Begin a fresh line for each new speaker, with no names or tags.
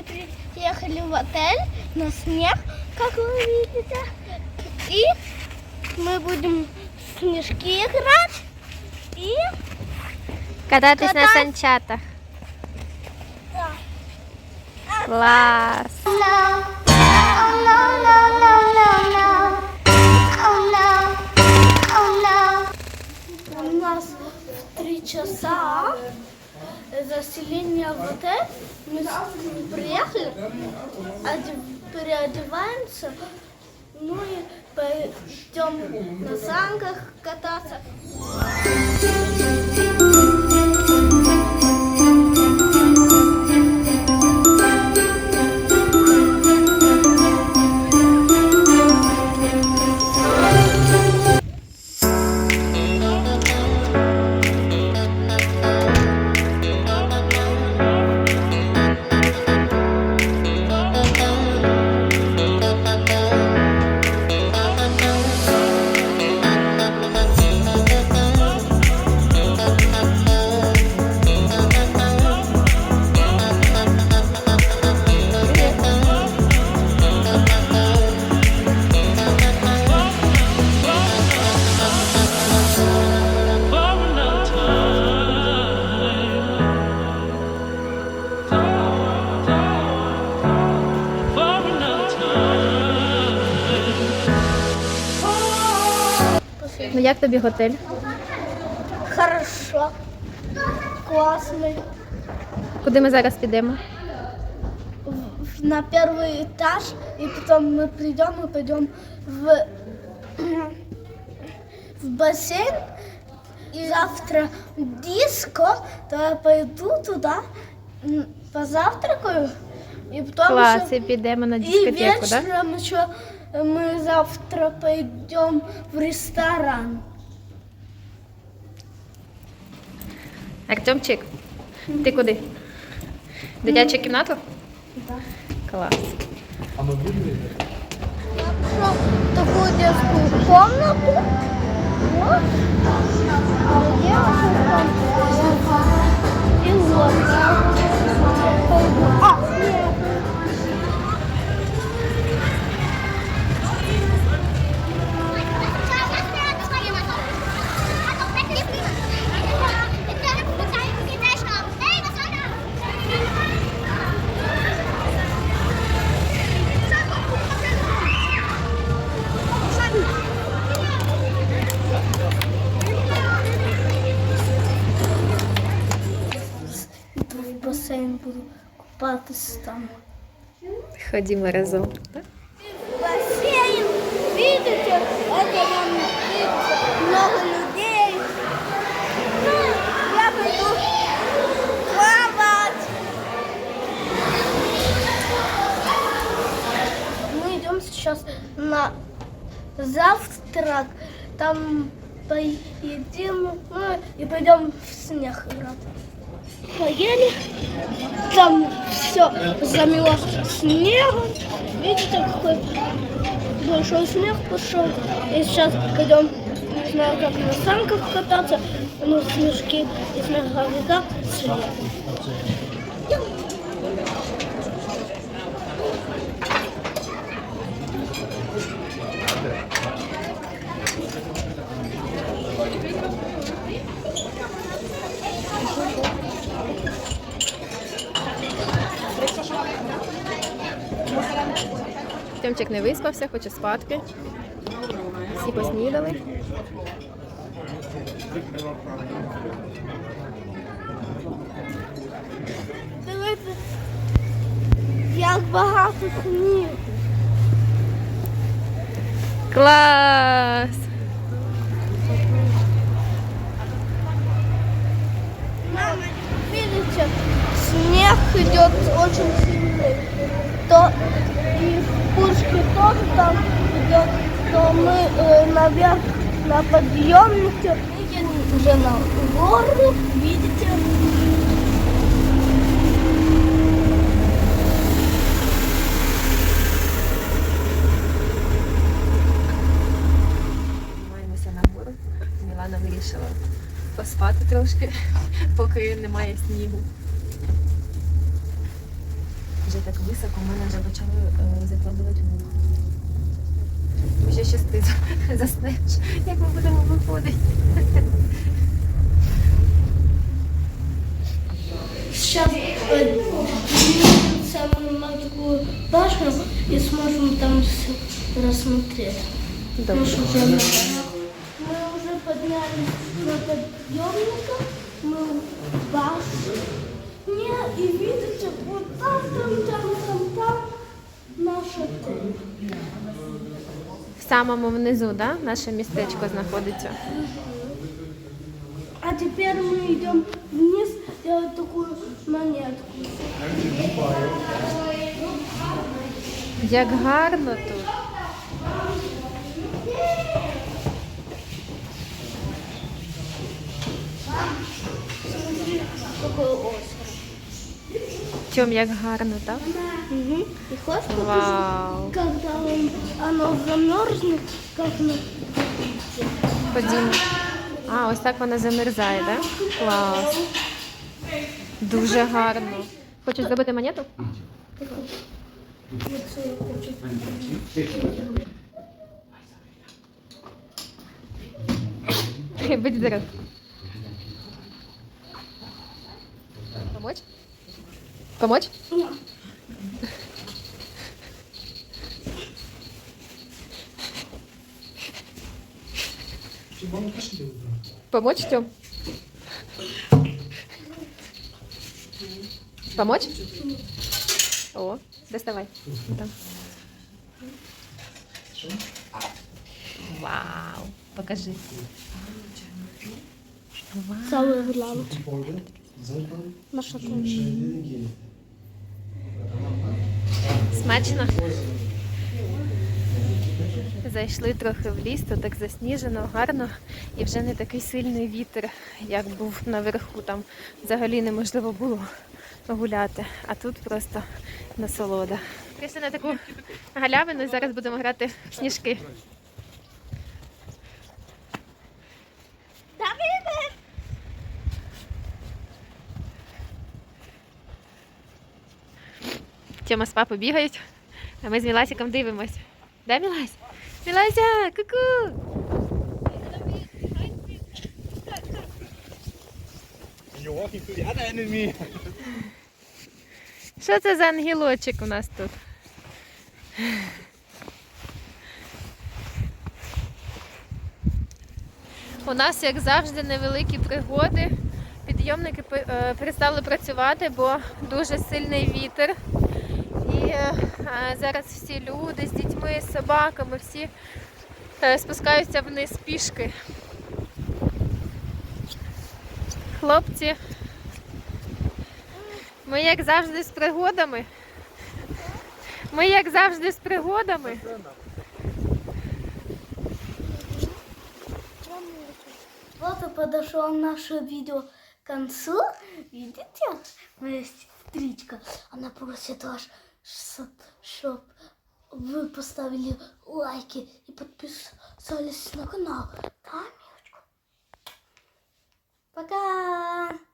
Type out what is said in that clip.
мы приехали в отель на снег, как вы видите. И мы будем в снежки играть. И
Кататись на санчатах.
да.
Клас.
No. Oh no, no, no, no, no. Oh no. Oh no. У нас в три часа заселение в отель. Мы приехали, оде- переодеваемся, ну и пойдем на санках кататься.
Ну як тобі готель?
Хорошо. Классный.
Куди ми зараз підемо?
в- на первый этаж, и потом мы придем и пойдем в, в бассейн. И завтра диско, то я пойду туда, м, позавтракаю, и потом
Клас,
еще-
і підемо на
и
дискотеку, так?
вечером еще мы завтра пойдем в ресторан.
Артемчик, ти куди? Дитячу кімнату?
Да.
Клас.
Нашел такую детскую комнату. Вот. А в бассейн, буду купаться там.
Ходімо разом.
Бассейн, видите, это нам много людей. Ну, я пойду плавать. Мы идем сейчас на завтрак, там поедим, ну и пойдем в снег играть. Поели, там все замело снегом. Видите, какой большой снег пошел. И сейчас пойдем, не знаю, как на санках кататься, но снежки и снеговика след.
Артемчик не виспався, хоче спадки. Всі поснідали.
Дивіться, як багато снігу.
Клас!
Мама, видите, снег идет очень сильный. То и в Пушке тоже там идет, то мы э, наверх на подъемнике едем уже на гору, видите.
Маємося на гору. Мілана вирішила поспати трошки, поки немає снігу. Вже так високо, в мене вже почали е, закладувати вуха. Вже щас ти за- заснеш, як ми будемо виходити.
Сейчас самую маленькую башню и сможем там все рассмотреть.
Добре.
Нашу землю. Мы уже поднялись на подъемника, мы в башне, и видите, вот там, там, там, там, там наш отель.
В самому внизу, да, наше містечко знаходиться.
А теперь мы идем вниз делать такую монетку.
Як гарно тут. Тьом, як гарно, так?
Угу. И хочешь
Вау.
когда он, оно замерзнет, как на
Ходімо. А, ось так вона замерзає, так? Клас. Дуже гарно. Хочеш зробити монету? Будь здоров. Помочь? Помочь? Помочь, Тём? Помочь? О, доставай. Там. Вау, покажи. Вау.
Wygląd. Nasz отель.
Смачно. Зайшли трохи в ліс, то так засніжено, гарно і вже не такий сильний вітер, як був наверху. Там взагалі неможливо було гуляти. А тут просто насолода. Прийшли на таку галявину і зараз будемо грати в сніжки. Тьома з папою бігають, а ми з Міласиком дивимось. Да, Мілась? Мілася, ку-ку! Що це за ангелочок у нас тут? У нас, як завжди, невеликі пригоди. Підйомники е, перестали працювати, бо дуже сильний вітер. Е, зараз всі люди з дітьми, з собаками, всі е, спускаються вниз пішки. Хлопці, ми як завжди з пригодами. Ми як завжди з пригодами.
Вот и подошло наше видео к концу. Видите? Есть стричка. Она просит ваш, чтобы вы поставили лайки и подписались на канал. Да, милочка? Пока!